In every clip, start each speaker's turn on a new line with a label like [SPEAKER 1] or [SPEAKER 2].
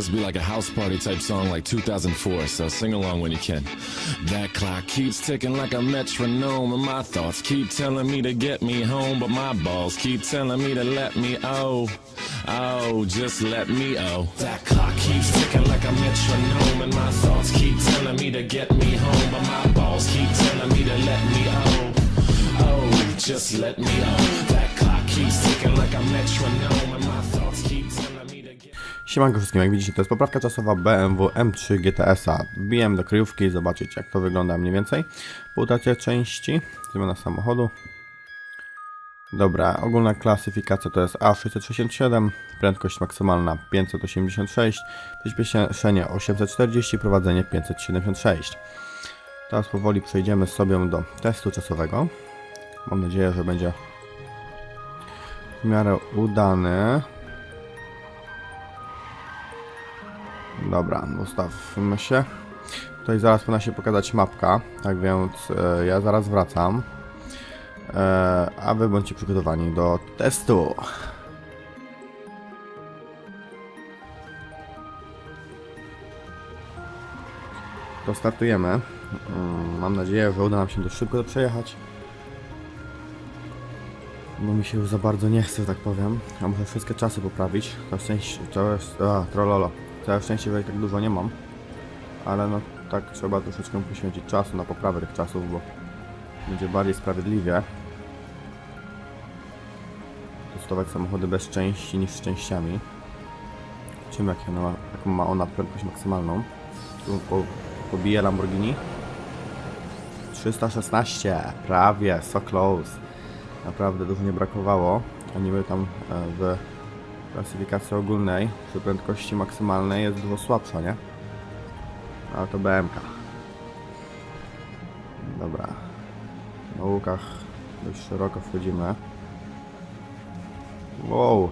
[SPEAKER 1] supposed to be like a house party type song like 2004, so sing along when you can. That clock keeps ticking like a metronome, and my thoughts keep telling me to get me home, but my balls keep telling me to let me oh. Oh, just let me oh. That clock keeps ticking like a metronome, and my thoughts keep telling me to get me home, but my balls keep telling me to let me oh. Oh, just let me oh. That clock keeps ticking like a metronome, and my thoughts keep telling me.
[SPEAKER 2] Siemanko wszystkim, jak widzicie to jest poprawka czasowa BMW M3 GTS-a. Wbiłem do kryjówki zobaczyć jak to wygląda mniej więcej. Po utracie części, zmiana samochodu. Dobra, ogólna klasyfikacja to jest A667, prędkość maksymalna 586, przyspieszenie 840, prowadzenie 576. Teraz powoli przejdziemy sobie do testu czasowego. Mam nadzieję, że będzie w miarę udany. Dobra, ustawmy się. Tutaj zaraz powinna się pokazać mapka, tak więc e, ja zaraz wracam. E, a wy bądźcie przygotowani do testu. To startujemy. Mm, Mam nadzieję, że uda nam się dość szybko przejechać. Bo mi się już za bardzo nie chce, tak powiem. Ja muszę wszystkie czasy poprawić. To szczęście, to jest, a, trollolo. Że i tak dużo nie mam. Ale no, tak trzeba troszeczkę poświęcić czasu na poprawę tych czasów, bo będzie bardziej sprawiedliwie. Testować samochody bez części niż z częściami. Czym jak jaką ma ona prędkość maksymalną. Tu po, pobije Lamborghini. 316, prawie, so close. Naprawdę dużo nie brakowało. Oni były tam e, w klasyfikacji ogólnej przy prędkości maksymalnej jest dużo słabsza, nie? Ale to BMK. Dobra. Na łukach dość szeroko wchodzimy. Wow.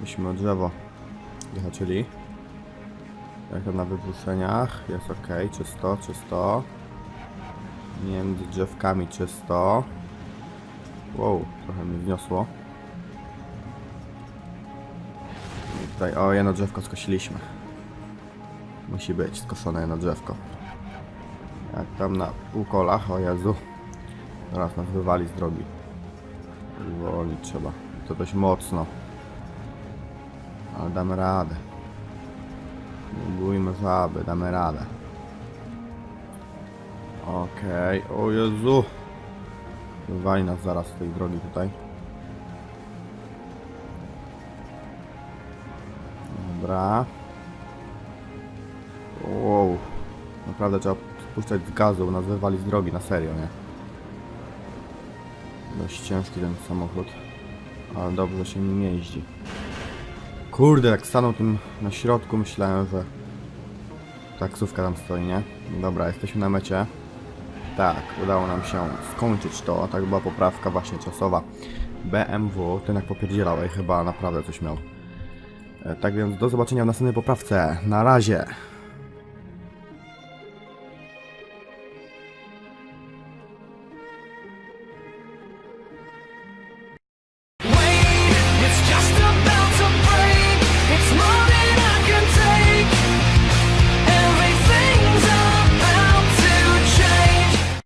[SPEAKER 2] Musimy o drzewo zahaczyli. Jak to na wywróceniach. Jest ok, czysto, czysto. Między drzewkami czysto. Wow, trochę mnie wniosło. Tutaj, o, jedno drzewko skosiliśmy. Musi być skoszone jedno drzewko. Jak tam na ukolach, o Jezu. Zaraz nas wywali z drogi. Zwolnić trzeba. To dość mocno. Ale damy radę. Nie bójmy żaby, damy radę. Okej, o Jezu. Wywali nas zaraz z tej drogi tutaj. Dobra. Wow. Naprawdę trzeba spuszczać z gazu, bo nas wywali z drogi, na serio, nie? Dość ciężki ten samochód. Ale dobrze się nim jeździ. Kurde, jak stanął tym na środku, myślałem, że taksówka tam stoi, nie? Dobra, jesteśmy na mecie. Tak, udało nam się skończyć to. Tak była poprawka właśnie czasowa. BMW, ten jak popierdzielał, ej, chyba naprawdę coś miał. E, Tak więc do zobaczenia w następnej poprawce. Na razie.